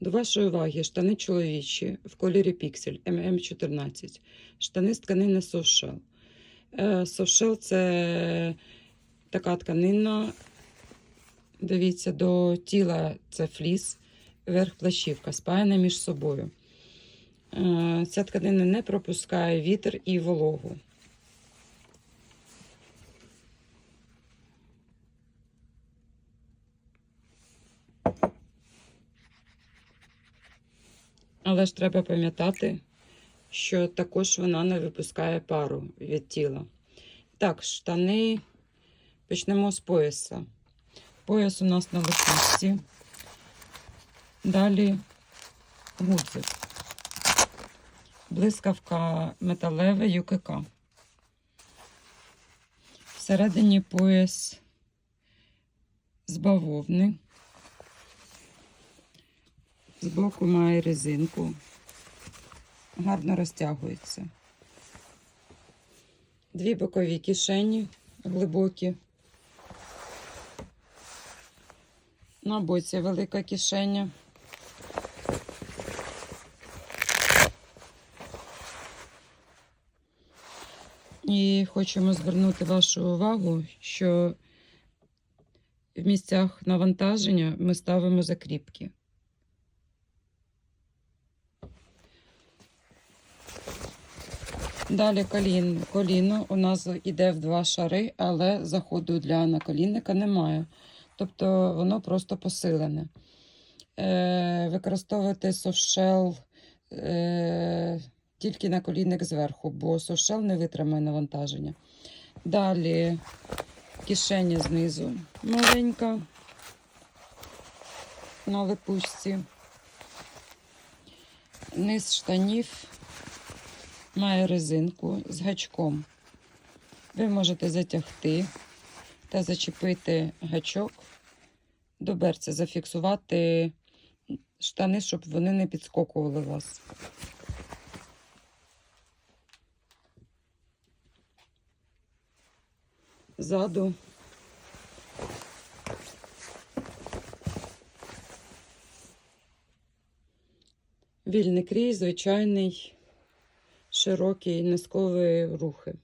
До вашої уваги штани чоловічі в кольорі піксель ММ14. Штани з тканини Совшел. Совшел це така тканина. Дивіться, до тіла це фліс, верх плащівка, спаяна між собою. Е, Ця тканина не пропускає вітер і вологу. Але ж треба пам'ятати, що також вона не випускає пару від тіла. Так, штани почнемо з пояса. Пояс у нас на лопатці. Далі гудзик. Блискавка металева ЮКК. Всередині пояс з бавовни. Збоку має резинку. Гарно розтягується. Дві бокові кишені глибокі. На боці велика кишеня. І хочемо звернути вашу увагу, що в місцях навантаження ми ставимо закріпки. Далі колін, коліно у нас йде в два шари, але заходу для наколінника немає. Тобто воно просто посилене. Е, використовувати софшел е, тільки на колінник зверху, бо софшел не витримає навантаження. Далі кишеня знизу маленька на липучці. Низ штанів має резинку з гачком. Ви можете затягти та зачепити гачок до берця, зафіксувати штани, щоб вони не підскокували вас. Ззаду вільний крій, звичайний широкі низкові рухи.